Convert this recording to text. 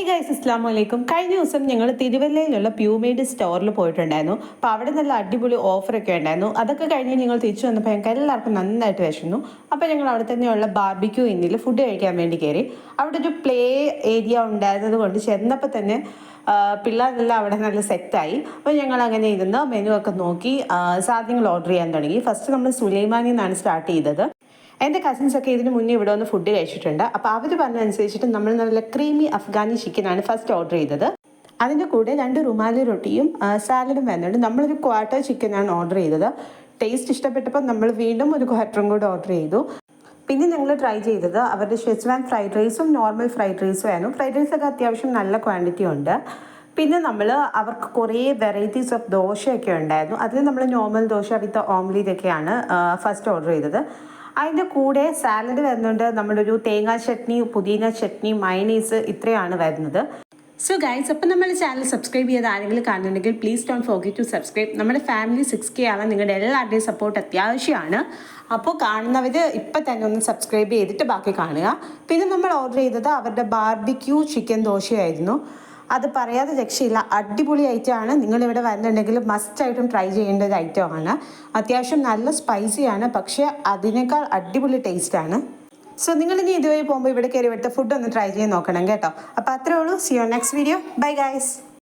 Hey guys അസ്ലാം വലൈക്കും കഴിഞ്ഞ ദിവസം ഞങ്ങൾ തിരുവല്ലയിലുള്ള പ്യൂമേഡ് സ്റ്റോറിൽ പോയിട്ടുണ്ടായിരുന്നു. അപ്പോൾ അവിടെ നല്ല അടിപൊളി ഓഫറൊക്കെ ഉണ്ടായിരുന്നു. അതൊക്കെ കഴിഞ്ഞ് ഞങ്ങൾ തിരിച്ചു വന്നപ്പോൾ ഞങ്ങൾക്ക് എല്ലാവർക്കും നന്നായിട്ട് വിശന്നു. അപ്പോൾ ഞങ്ങൾ അവിടെ തന്നെയുള്ള ബാർബിക്യൂ ഇന്നിൽ ഫുഡ് കഴിക്കാൻ വേണ്ടി കയറി അവിടെ ഒരു പ്ലേ ഏരിയ ഉണ്ടായിരുന്നത് കൊണ്ട് ചെന്നപ്പോൾ തന്നെ പിള്ളേരെല്ലാം അവിടെ നല്ല സെറ്റായി അപ്പോൾ ഞങ്ങൾ അങ്ങനെ ഇരുന്ന് മെനു ഒക്കെ നോക്കി സാധനങ്ങൾ ഓർഡർ ചെയ്യാൻ തുടങ്ങി. ഫസ്റ്റ് നമ്മൾ സുലൈമാനിൽ നിന്നാണ് സ്റ്റാർട്ട് ചെയ്തത്. എന്റെ കസിൻസ് ഒക്കെ ഇതിന് മുന്നേ ഇവിടെ വന്ന് ഫുഡ് കഴിച്ചിട്ടുണ്ട്. അപ്പോൾ അവർ പറഞ്ഞതനുസരിച്ചിട്ട് നമ്മൾ നല്ല ക്രീമി അഫ്ഗാനി ചിക്കനാണ് ഫസ്റ്റ് ഓർഡർ ചെയ്തത്. അതിന്റെ കൂടെ രണ്ട് റുമാലി റൊട്ടിയും സാലഡും വരുന്നുണ്ട്. നമ്മളൊരു ക്വാർട്ടർ ചിക്കനാണ് ഓർഡർ ചെയ്തത്. ടേസ്റ്റ് ഇഷ്ടപ്പെട്ടപ്പോൾ നമ്മൾ വീണ്ടും ഒരു ക്വാർട്ടറും കൂടെ ഓർഡർ ചെയ്തു. പിന്നെ ഞങ്ങൾ ട്രൈ ചെയ്തത് അവരുടെ ഷെസ്വാൻ ഫ്രൈഡ് റൈസും നോർമൽ ഫ്രൈഡ് റൈസും ആയിരുന്നു. ഫ്രൈഡ് റൈസൊക്കെ അത്യാവശ്യം നല്ല ക്വാണ്ടിറ്റി ഉണ്ട്. പിന്നെ നമ്മൾ അവർക്ക് കുറേ വെറൈറ്റീസ് ഓഫ് ദോശയൊക്കെ ഉണ്ടായിരുന്നു. അതിൽ നമ്മൾ നോർമൽ ദോശ വിത്ത് ഓംലി ഒക്കെയാണ് ഫസ്റ്റ് ഓർഡർ ചെയ്തത്. അതിന്റെ കൂടെ സാലഡ് വരുന്നുണ്ട്. നമ്മുടെ ഒരു തേങ്ങാ ചട്നി പുതിന ചട്നി മൈനീസ് ഇത്രയാണ് വരുന്നത്. സോ ഗൈസ് അപ്പം നമ്മൾ ചാനൽ സബ്സ്ക്രൈബ് ചെയ്ത് ആരെങ്കിലും കാണുന്നുണ്ടെങ്കിൽ please don't forget to subscribe നമ്മുടെ ഫാമിലി സിക്സ് കെ ആവാൻ നിങ്ങളുടെ എല്ലാവരുടെയും സപ്പോർട്ട് അത്യാവശ്യമാണ്. അപ്പോൾ കാണുന്നവർ ഇപ്പം തന്നെ ഒന്ന് സബ്സ്ക്രൈബ് ചെയ്തിട്ട് ബാക്കി കാണുക. പിന്നെ നമ്മൾ ഓർഡർ ചെയ്തത് അവരുടെ ബാർബിക്യൂ ചിക്കൻ ദോശയായിരുന്നു. അത് പറയാതെ രക്ഷയില്ല. അടിപൊളി ഐറ്റമാണ് നിങ്ങൾ ഇവിടെ വരുന്നുണ്ടെങ്കിൽ മസ്റ്റ് ആയിട്ടും ട്രൈ ചെയ്യേണ്ട ഒരു ഐറ്റമാണ് അത്യാവശ്യം നല്ല സ്പൈസിയാണ് പക്ഷേ അതിനേക്കാൾ അടിപൊളി ടേസ്റ്റാണ് സോ നിങ്ങൾ ഇനി ഇതുവരെ പോകുമ്പോൾ ഇവിടെ കയറി ഇവിടുത്തെ ഫുഡ് ഒന്ന് ട്രൈ ചെയ്ത് നോക്കണം കേട്ടോ. അപ്പോൾ അത്രേ ഉള്ളൂ. സി യോ നെക്സ്റ്റ് വീഡിയോ ബൈ ഗൈസ്